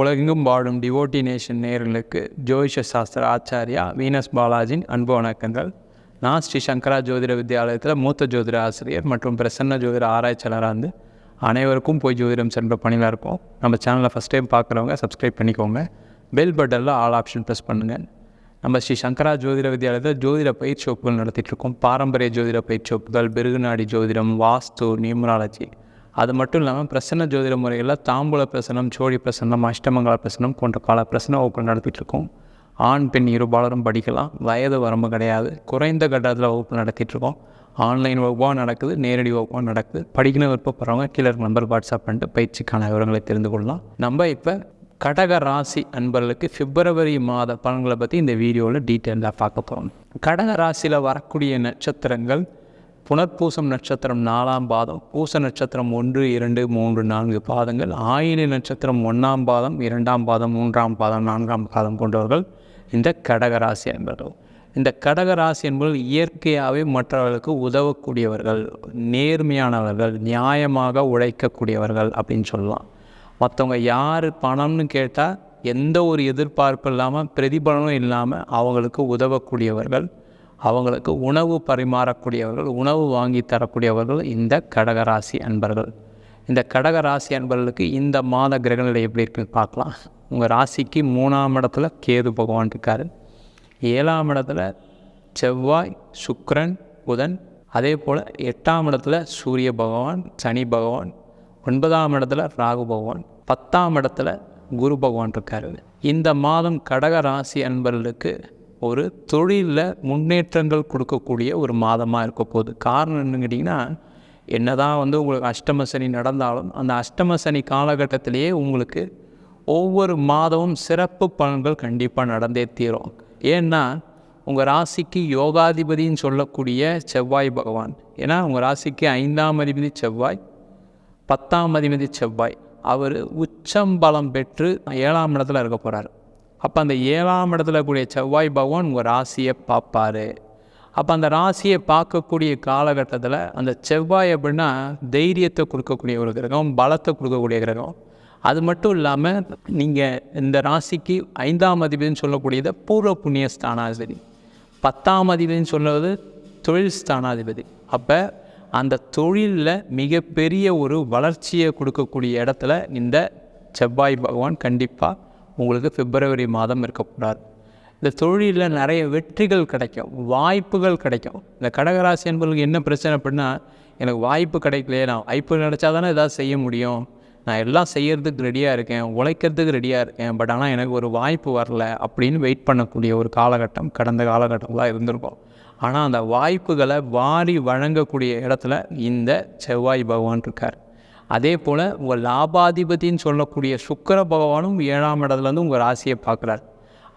உலகெங்கும் வாழும் devotee nation நேர்களுக்கு ஜோதிஷ சாஸ்திர ஆச்சாரியா வீனஸ் பாலாஜின் அன்பு வணக்கங்கள். நான் ஸ்ரீ சங்கரா ஜோதிட வித்யாலயத்தில் மூத்த ஜோதிட ஆசிரியர் மற்றும் பிரசன்ன ஜோதிட ஆராய்ச்சியாளராக இருந்து அனைவருக்கும் போய் ஜோதிடம் சென்ற பணியில் இருக்கோம் நம்ம சேனலை ஃபஸ்ட் டைம் பார்க்குறவங்க சப்ஸ்கிரைப் பண்ணிக்கோங்க. பெல் பட்டனில் ஆல் ஆப்ஷன் ப்ரெஸ் பண்ணுங்கள் நம்ம ஸ்ரீ சங்கரா ஜோதிட வித்யாலயத்தில் ஜோதிட பயிற்சி வகுப்புகள் நடத்திட்டு இருக்கோம். பாரம்பரிய ஜோதிட பயிற்சி வகுப்புகள் பிருகுநாடி ஜோதிடம் வாஸ்து நியூமராலஜி அது மட்டும் இல்லாமல் பிரசன்ன ஜோதிட முறைகளில் தாம்பூல பிரசனம் சோழி பிரசனம் அஷ்டமங்கல பிரசனம் போன்ற பல பிரசன வகுப்புகள் நடத்திட்டுருக்கோம் ஆண் பெண் இருபாலரும் படிக்கலாம். வயது வரம்பு கிடையாது. குறைந்த கட்டத்தில் வகுப்பு நடத்திட்டுருக்கோம் ஆன்லைன் வகுப்பாக நடக்குது நேரடி வகுப்பாக நடக்குது. படிக்கணும் விருப்பப்படுறவங்க கீழே இருக்க நம்பர் வாட்ஸ்அப் பண்ணிட்டு பயிற்சிக்கான விவரங்களை தெரிந்து கொள்ளலாம். நம்ம இப்போ கடக ராசி அன்பர்களுக்கு பிப்ரவரி மாத பலன்களை பற்றி இந்த வீடியோவில் டீட்டெயிலாக பார்க்க போகிறோம் கடக ராசியில் வரக்கூடிய நட்சத்திரங்கள் புனர்பூசம் நட்சத்திரம் நாலாம் பாதம் பூச நட்சத்திரம் ஒன்று இரண்டு மூன்று நான்கு பாதங்கள் ஆயிலை நட்சத்திரம் ஒன்றாம் பாதம் இரண்டாம் பாதம் மூன்றாம் பாதம் நான்காம் பாதம் கொண்டவர்கள் இந்த கடகராசி என்பது இந்த கடகராசி என்பது என்பவர்கள் இயற்கையாகவே மற்றவர்களுக்கு உதவக்கூடியவர்கள் நேர்மையானவர்கள் நியாயமாக உழைக்கக்கூடியவர்கள் அப்படின்னு சொல்லலாம். மற்றவங்க யார் பணம்னு கேட்டால் எந்த ஒரு எதிர்பார்ப்பு இல்லாமல் பிரதிபலனும் இல்லாமல் அவங்களுக்கு உதவக்கூடியவர்கள். அவங்களுக்கு உணவு பரிமாறக்கூடியவர்கள் உணவு வாங்கி தரக்கூடியவர்கள் இந்த கடகராசி அன்பர்கள். இந்த கடகராசி அன்பர்களுக்கு இந்த மாத கிரகநிலை எப்படி இருக்குன்னு பார்க்கலாம். உங்கள் ராசிக்கு மூணாம் இடத்துல கேது பகவான் இருக்கார். ஏழாம் இடத்துல செவ்வாய் சுக்ரன் புதன். அதே போல் எட்டாம் இடத்துல சூரிய பகவான் சனி பகவான். ஒன்பதாம் இடத்துல ராகு பகவான். பத்தாம் இடத்துல குரு பகவான் இருக்கார். இந்த மாதம் கடக ராசி அன்பர்களுக்கு ஒரு தொழிலில் முன்னேற்றங்கள் கொடுக்கக்கூடிய ஒரு மாதமாக இருக்க போகுது. காரணம் என்னன்னு கேட்டிங்கன்னா என்னதான் வந்து உங்களுக்கு அஷ்டம சனி நடந்தாலும் அந்த அஷ்டம சனி காலகட்டத்திலேயே உங்களுக்கு ஒவ்வொரு மாதமும் சிறப்பு பலன்கள் கண்டிப்பாக நடந்தே தீரும். ஏன்னா உங்கள் ராசிக்கு யோகாதிபதின்னு சொல்லக்கூடிய செவ்வாய் பகவான். ஏன்னா உங்கள் ராசிக்கு ஐந்தாம் அதிபதி செவ்வாய் பத்தாம் அதிபதி செவ்வாய். அவர் உச்சம்பலம் பெற்று ஏழாம் இடத்துல இருக்க போகிறார் அப்போ அந்த ஏழாம் இடத்துல கூடிய செவ்வாய் பகவான் உங்கள் ராசியை பார்ப்பார். அப்போ அந்த ராசியை பார்க்கக்கூடிய காலகட்டத்தில் அந்த செவ்வாய் அப்படின்னா தைரியத்தை கொடுக்கக்கூடிய ஒரு கிரகம் பலத்தை கொடுக்கக்கூடிய கிரகம். அது மட்டும் இல்லாமல் நீங்கள் இந்த ராசிக்கு ஐந்தாம் அதிபதினு சொல்லக்கூடியது பூர்வ புண்ணிய ஸ்தானாதிபதி. பத்தாம் அதிபதினு சொல்வது தொழில் ஸ்தானாதிபதி. அப்போ அந்த தொழிலில் மிகப்பெரிய ஒரு வளர்ச்சியை கொடுக்கக்கூடிய இடத்துல இந்த செவ்வாய் பகவான் கண்டிப்பாக உங்களுக்கு பிப்ரவரி மாதம் இருக்கக்கூடாது. இந்த தொழிலில் நிறைய வெற்றிகள் கிடைக்கும் வாய்ப்புகள் கிடைக்கும். இந்த கடகராசி என்பவர்களுக்கு என்ன பிரச்சனை அப்படின்னா எனக்கு வாய்ப்பு கிடைக்கலையே நான் வாய்ப்பு கிடைச்சா தானே எதாவது செய்ய முடியும். நான் எல்லாம் செய்கிறதுக்கு ரெடியாக இருக்கேன் உழைக்கிறதுக்கு ரெடியாக இருக்கேன் பட் ஆனால் எனக்கு ஒரு வாய்ப்பு வரல அப்படின்னு வெயிட் பண்ணக்கூடிய ஒரு காலகட்டம் கடந்த காலகட்டங்களாக இருந்திருக்கும். ஆனால் அந்த வாய்ப்புகளை வாரி வழங்கக்கூடிய இடத்துல இந்த செவ்வாய் பகவான் இருக்கார். அதே போல் உங்கள் லாபாதிபதின்னு சொல்லக்கூடிய சுக்கர பகவானும் ஏழாம் இடத்துலேருந்து உங்கள் ராசியை பார்க்குறார்.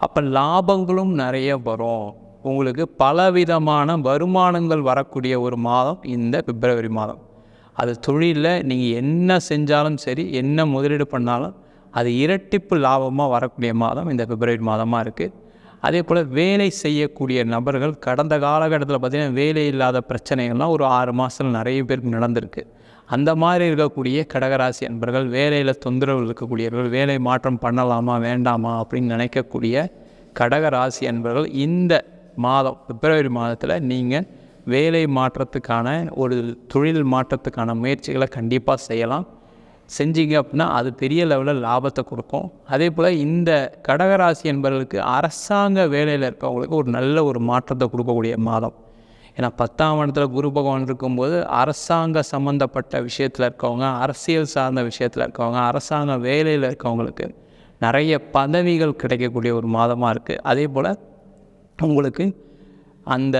அப்போ லாபங்களும் நிறைய வரும். உங்களுக்கு பலவிதமான வருமானங்கள் வரக்கூடிய ஒரு மாதம் இந்த பிப்ரவரி மாதம். அது தொழிலில் நீங்கள் என்ன செஞ்சாலும் சரி என்ன முதலீடு பண்ணாலும் அது இரட்டிப்பு லாபமாக வரக்கூடிய மாதம் இந்த பிப்ரவரி மாதமாக இருக்குது அதே போல் வேலை செய்யக்கூடிய நபர்கள் கடந்த காலகட்டத்தில் பார்த்திங்கன்னா வேலை இல்லாத பிரச்சனைகள்லாம் ஒரு ஆறு மாதத்தில் நிறைய பேருக்கு நடந்திருக்கு. அந்த மாதிரி இருக்கக்கூடிய கடகராசி அன்பர்கள் வேலையில் தொந்தரவு இருக்கக்கூடியவர்கள் வேலை மாற்றம் பண்ணலாமா வேண்டாமா அப்படின்னு நினைக்கக்கூடிய கடகராசி அன்பர்கள் இந்த மாதம் பிப்ரவரி மாதத்தில் நீங்கள் வேலை மாற்றத்துக்கான ஒரு தொழில் மாற்றத்துக்கான முயற்சிகளை கண்டிப்பாக செய்யலாம். செஞ்சீங்க அப்படின்னா அது பெரிய லெவலில் லாபத்தை கொடுக்கும். அதே போல் இந்த கடகராசி என்பவர்களுக்கு அரசாங்க வேலையில் இருக்கவங்களுக்கு ஒரு நல்ல ஒரு மாற்றத்தை கொடுக்கக்கூடிய மாதம். ஏன்னா பத்தாம் இடத்துல குரு பகவான் இருக்கும்போது அரசாங்க சம்மந்தப்பட்ட விஷயத்தில் இருக்கவங்க அரசியல் சார்ந்த விஷயத்தில் இருக்கவங்க அரசாங்க வேலையில் இருக்கவங்களுக்கு நிறைய பதவிகள் கிடைக்கக்கூடிய ஒரு மாதமாக இருக்குது அதே போல் உங்களுக்கு அந்த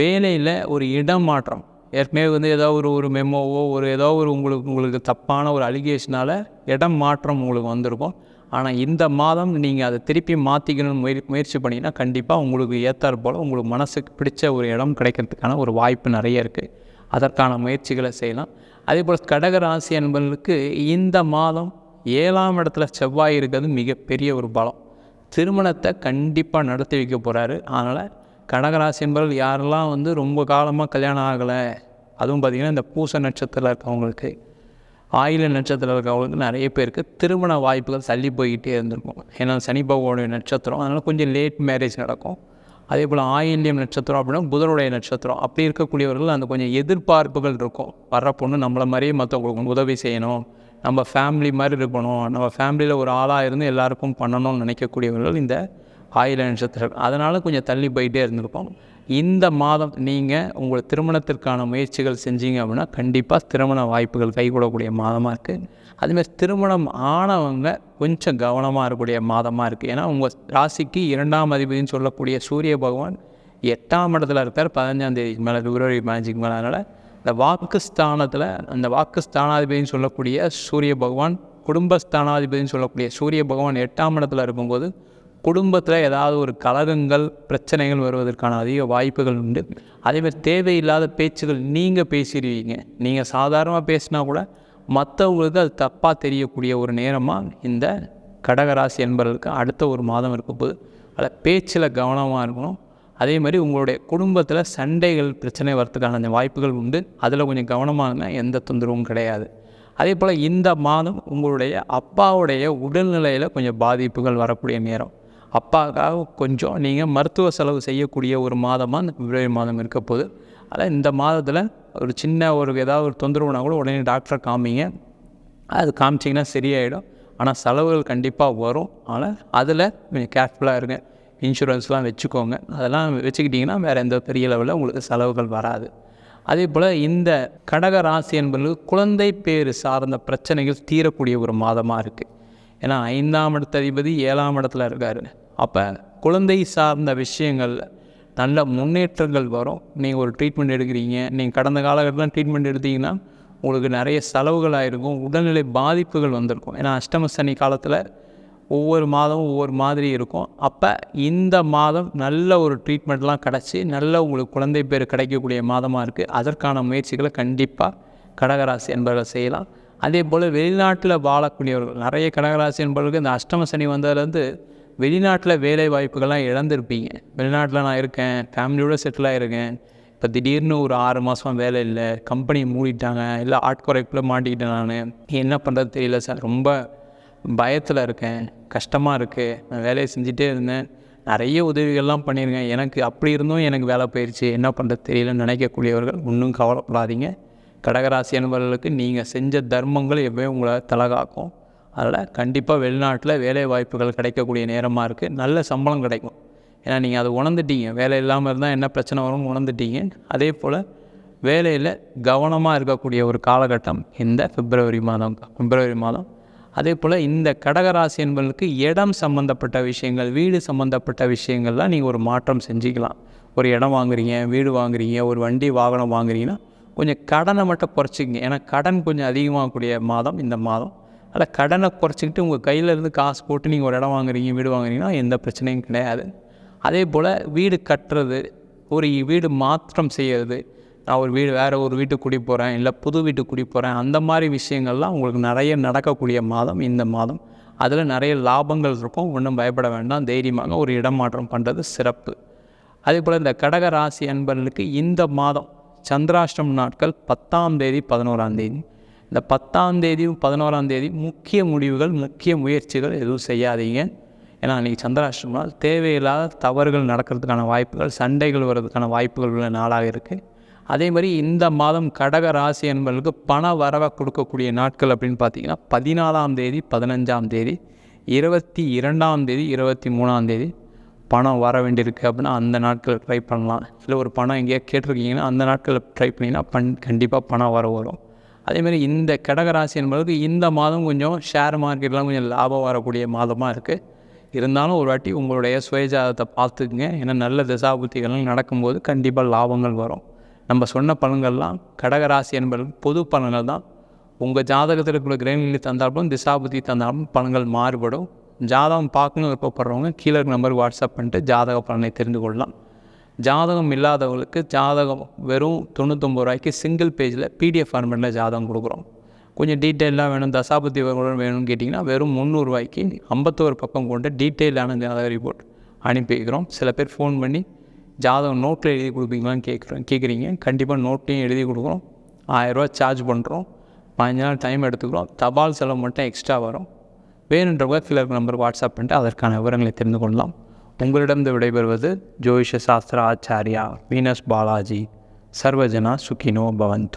வேலையில் ஒரு இடம் மாற்றம். ஏற்கனவே வந்து ஏதோ ஒரு ஒரு மெமோவோ ஒரு ஏதோ ஒரு உங்களுக்கு உங்களுக்கு தப்பான ஒரு அலிகேஷனால் இடம் மாற்றம் உங்களுக்கு வந்திருக்கும். ஆனால் இந்த மாதம் நீங்கள் அதை திருப்பி மாற்றிக்கணும்னு முயற் முயற்சி பண்ணிங்கன்னா கண்டிப்பாக உங்களுக்கு ஏற்றாற் போல் உங்களுக்கு மனசுக்கு பிடிச்ச ஒரு இடம் கிடைக்கிறதுக்கான ஒரு வாய்ப்பு நிறைய இருக்குது அதற்கான முயற்சிகளை செய்யலாம். அதே போல் கடக ராசி என்பவர்களுக்கு இந்த மாதம் ஏழாம் இடத்துல செவ்வாய் இருக்கிறது மிகப்பெரிய ஒரு பலம். திருமணத்தை கண்டிப்பாக நடத்தி வைக்க போகிறாரு அதனால் கடகராசி என்பவர்கள் யாரெல்லாம் வந்து ரொம்ப காலமாக கல்யாணம் ஆகலை அதுவும் பார்த்திங்கன்னா இந்த பூச நட்சத்திரத்தில் இருக்கவங்களுக்கு ஆயில நட்சத்திரம் இருக்கிறவங்களுக்கு நிறைய பேருக்கு திருமண வாய்ப்புகள் தள்ளி போய்கிட்டே இருந்திருக்கும். ஏன்னா சனி பகவானுடைய நட்சத்திரம் அதனால் கொஞ்சம் லேட் மேரேஜ் நடக்கும். அதே போல் ஆயில்யம் நட்சத்திரம் அப்படின்னா புதனுடைய நட்சத்திரம். அப்படி இருக்கக்கூடியவர்கள் அந்த கொஞ்சம் எதிர்பார்ப்புகள் இருக்கும். வர்ற பொண்ணு நம்மளை மாதிரியே மற்றவங்களுக்கு உதவி செய்யணும். நம்ம ஃபேமிலி மாதிரி இருக்கணும். நம்ம ஃபேமிலியில் ஒரு ஆளாக இருந்து எல்லாருக்கும் பண்ணணும்னு நினைக்கக்கூடியவர்கள் இந்த ஆயில நட்சத்திரம் அதனால் கொஞ்சம் தள்ளி போயிட்டே இருந்திருப்போம். இந்த மாதம் நீங்கள் உங்கள் திருமணத்திற்கான முயற்சிகள் செஞ்சீங்க அப்படின்னா கண்டிப்பாக திருமண வாய்ப்புகள் கைகூடக்கூடிய மாதமாக இருக்குது அதுமாதிரி திருமணம் ஆனவங்க கொஞ்சம் கவனமாக இருக்கக்கூடிய மாதமாக இருக்குது ஏன்னா உங்கள் ராசிக்கு இரண்டாம் அதிபதினு சொல்லக்கூடிய சூரிய பகவான் எட்டாம் இடத்துல இருக்கார். பதினஞ்சாம் தேதிக்கு மேலே பிப்ரவரி பதினஞ்சுக்கு மேலே. அதனால் இந்த வாக்குஸ்தானத்தில் அந்த வாக்குஸ்தானாதிபதினு சொல்லக்கூடிய சூரிய பகவான் குடும்பஸ்தானாதிபதினு சொல்லக்கூடிய சூரிய பகவான் எட்டாம் இடத்துல இருக்கும்போது குடும்பத்தில் ஏதாவது ஒரு கலகங்கள் பிரச்சனைகள் வருவதற்கான அதிக வாய்ப்புகள் உண்டு. அதேமாதிரி தேவையில்லாத பேச்சுகள் நீங்கள் பேசிடுவீங்க. நீங்கள் சாதாரணமாக பேசினா கூட மற்றவங்களுக்கு அது தப்பாக தெரியக்கூடிய ஒரு நேரமாக இந்த கடகராசி என்பவர்களுக்கு அடுத்த ஒரு மாதம் இருக்க போது அதில் பேச்சில் கவனமாக இருக்கணும். அதே மாதிரி உங்களுடைய குடும்பத்தில் சண்டைகள் பிரச்சனை வரத்துக்கான அந்த வாய்ப்புகள் உண்டு. அதில் கொஞ்சம் கவனமாக இருந்தால் எந்த தொந்தரவும் கிடையாது. அதே போல் இந்த மாதம் உங்களுடைய அப்பாவுடைய உடல்நிலையில் கொஞ்சம் பாதிப்புகள் வரக்கூடிய நேரம். அப்பாவுக்காக கொஞ்சம் நீங்கள் மருத்துவ செலவு செய்யக்கூடிய ஒரு மாதமாக இந்த பிப்ரவரி மாதம் இருக்க போகுது. அதில் இந்த மாதத்தில் ஒரு சின்ன ஒரு ஏதாவது ஒரு தொந்தரவுனா கூட உடனே டாக்டரை காமிங்க. அது காமிச்சிங்கன்னா சரியாயிடும். ஆனால் செலவுகள் கண்டிப்பாக வரும். ஆனால் அதில் கொஞ்சம் கேர்ஃபுல்லாக இருங்க. இன்சூரன்ஸ்லாம் வச்சுக்கோங்க. அதெல்லாம் வச்சுக்கிட்டிங்கன்னா வேறு எந்த பெரிய லெவலில் உங்களுக்கு செலவுகள் வராது. அதே போல் இந்த கடக ராசி என்பது குழந்தை பேர் சார்ந்த பிரச்சனைகள் தீரக்கூடிய ஒரு மாதமாக இருக்குது ஏன்னா ஐந்தாம் இடத்த அதிபதி ஏழாம் இடத்துல இருக்கார். அப்போ குழந்தை சார்ந்த விஷயங்கள் நல்ல முன்னேற்றங்கள் வரும். நீங்கள் ஒரு ட்ரீட்மெண்ட் எடுக்கிறீங்க. நீங்கள் கடந்த காலகட்டத்தில் ட்ரீட்மெண்ட் எடுத்தீங்கன்னா உங்களுக்கு நிறைய செலவுகள் ஆகிருக்கும் உடல்நிலை பாதிப்புகள் வந்திருக்கும். ஏன்னா அஷ்டம சனி காலத்தில் ஒவ்வொரு மாதமும் ஒவ்வொரு மாதிரி இருக்கும். அப்போ இந்த மாதம் நல்ல ஒரு ட்ரீட்மெண்ட்லாம் கிடச்சி நல்ல உங்களுக்கு குழந்தை பேர் கிடைக்கக்கூடிய மாதமாக இருக்குது அதற்கான முயற்சிகளை கண்டிப்பாக கடகராசி என்பவர்கள் செய்யலாம். அதே போல் வெளிநாட்டில் வாழக்கூடியவர்கள் நிறைய கடகராசி என்பவர்களுக்கு இந்த அஷ்டம சனி வந்ததுலேருந்து வெளிநாட்டில் வேலை வாய்ப்புகள்லாம் இழந்திருப்பீங்க. வெளிநாட்டில் நான் இருக்கேன் ஃபேமிலியோடு செட்டில் ஆகிருக்கேன் இப்போ திடீர்னு ஒரு ஆறு மாதம் வேலை இல்லை கம்பெனி மூடிட்டாங்க இல்லை ஆட்குறைப்பில் மாட்டிக்கிட்டேன் நான். என்ன பண்ணுறது தெரியல சார் ரொம்ப பயத்தில் இருக்கேன் கஷ்டமாக இருக்குது நான் வேலையை செஞ்சுட்டே இருந்தேன். நிறைய உதவிகள்லாம் பண்ணியிருக்கேன். எனக்கு அப்படி இருந்தும் எனக்கு வேலை போயிடுச்சு என்ன பண்ணுறது தெரியலன்னு நினைக்கக்கூடியவர்கள் ஒன்றும் கவலைப்படாதீங்க. கடகராசி என்பவர்களுக்கு நீங்கள் செஞ்ச தர்மங்கள் எப்போயும் உங்களை தலகாக்கும். அதில் கண்டிப்பாக வெளிநாட்டில் வேலை வாய்ப்புகள் கிடைக்கக்கூடிய நேரமாக இருக்குது நல்ல சம்பளம் கிடைக்கும். ஏன்னா நீங்கள் அதை உணர்ந்துட்டீங்க. வேலை இல்லாமல் இருந்தால் என்ன பிரச்சனை வரும்னு உணர்ந்துட்டீங்க. அதே போல் வேலையில் கவனமாக இருக்கக்கூடிய ஒரு காலகட்டம் இந்த பிப்ரவரி மாதம் பிப்ரவரி மாதம். அதே போல் இந்த கடகராசி என்பவர்களுக்கு இடம் சம்மந்தப்பட்ட விஷயங்கள் வீடு சம்மந்தப்பட்ட விஷயங்கள்லாம் நீங்கள் ஒரு மாற்றம் செஞ்சுக்கலாம். ஒரு இடம் வாங்குறீங்க வீடு வாங்குறீங்க ஒரு வண்டி வாகனம் வாங்குறீங்கன்னா கொஞ்சம் கடனை மட்டும் குறைச்சிக்கங்க. ஏன்னா கடன் கொஞ்சம் அதிகமாகக்கூடிய மாதம் இந்த மாதம். அதில் கடனை குறைச்சிக்கிட்டு உங்கள் கையில் இருந்து காசு போட்டு நீங்கள் ஒரு இடம் வாங்குறீங்க வீடு வாங்குறீங்கன்னா எந்த பிரச்சனையும் கிடையாது. அதே போல் வீடு கட்டுறது ஒரு வீடு மாற்றம் செய்கிறது நான் ஒரு வீடு வேறு ஒரு வீட்டுக்கு குடி போகிறேன் இல்லை புது வீட்டுக்கு குடி போகிறேன் அந்த மாதிரி விஷயங்கள்லாம் உங்களுக்கு நிறைய நடக்கக்கூடிய மாதம் இந்த மாதம். அதில் நிறைய லாபங்கள் இருக்கும். ஒன்றும் பயப்பட வேண்டாம். தைரியமாக ஒரு இடம் மாற்றம் பண்ணுறது சிறப்பு. அதே போல் இந்த கடக ராசி அன்பர்களுக்கு இந்த மாதம் சந்திராஷ்டம் நாட்கள் பத்தாம் தேதி பதினோராம் தேதி. இந்த பத்தாம் தேதியும் பதினோராம் தேதி முக்கிய முடிவுகள் முக்கிய முயற்சிகள் எதுவும் செய்யாதீங்க. ஏன்னா அன்றைக்கி சந்திராஷ்டம் நாள். தேவையில்லாத தவறுகள் நடக்கிறதுக்கான வாய்ப்புகள் சண்டைகள் வர்றதுக்கான வாய்ப்புகள் உள்ள நாளாக இருக்குது அதே மாதிரி இந்த மாதம் கடக ராசி என்பவர்களுக்கு பண வரவை கொடுக்கக்கூடிய நாட்கள் அப்படின்னு பார்த்தீங்கன்னா பதினாலாம் தேதி பதினஞ்சாம் தேதி இருபத்தி இரண்டாம் தேதி இருபத்தி மூணாம் தேதி பணம் வர வேண்டியிருக்கு அப்படின்னா அந்த நாட்களில் ட்ரை பண்ணலாம். இல்லை ஒரு பணம் எங்கேயா கேட்டிருக்கீங்கன்னா அந்த நாட்களில் ட்ரை பண்ணிங்கன்னா பண் கண்டிப்பாக பணம் வர வரும். அதேமாதிரி இந்த கடகராசி என்பதற்கு இந்த மாதம் கொஞ்சம் ஷேர் மார்க்கெட்லாம் கொஞ்சம் லாபம் வரக்கூடிய மாதமாக இருக்குது இருந்தாலும் ஒரு வாட்டி உங்களுடைய சுயஜாதத்தை பார்த்துக்குங்க. ஏன்னா நல்ல திசாபுத்திகள்லாம் நடக்கும்போது கண்டிப்பாக லாபங்கள் வரும். நம்ம சொன்ன பலன்கள்லாம் கடகராசி என்பது பொது பலன்கள் தான். உங்கள் ஜாதகத்தில் இருக்கிற கிரகநிலை தந்தாலும் திசாபுத்தி தந்தாலும் பலன்கள் மாறுபடும். ஜாதகம் பார்க்கணும் விருப்பப்படுறவங்க கீழே இருக்க நம்பருக்கு வாட்ஸ்அப் பண்ணிட்டு ஜாதக பலனை தெரிந்து கொள்ளலாம். ஜாதகம் இல்லாதவங்களுக்கு ஜாதகம் வெறும் தொண்ணூத்தொம்பது ரூபாய்க்கு சிங்கிள் பேஜில் பிடிஎஃப் ஃபார்மேட்டில் ஜாதகம் கொடுக்குறோம். கொஞ்சம் டீட்டெயிலாக வேணும் தசாபதி விவரம் வேணும்னு கேட்டிங்கன்னா வெறும் முந்நூறுரூவாய்க்கு ஐம்பத்தோரு பக்கம் கொண்ட டீட்டெயிலான ஜாதக ரிப்போர்ட் அனுப்பி வைக்கிறோம். சில பேர் ஃபோன் பண்ணி ஜாதகம் நோட்டில் எழுதி கொடுப்பீங்களான்னு கேட்குறோம் கேட்குறீங்க. கண்டிப்பாக நோட்லேயும் எழுதி கொடுக்குறோம். ஆயிரரூவா சார்ஜ் பண்ணுறோம் பதினஞ்சு நாள் டைம் எடுத்துக்கிறோம். தபால் செலவு மட்டும் எக்ஸ்ட்ரா வரும். வேணுன்றவங்க கீழே இருக்க நம்பருக்கு வாட்ஸ்அப் பண்ணிட்டு அதற்கான விவரங்களை தெரிந்து கொள்ளலாம். உங்களிடம் விடைபெறுவது ஜோதிஷ சாஸ்திர ஆச்சாரியா வீனஸ் பாலாஜி சர்வஜனா சுகினோ பவந்து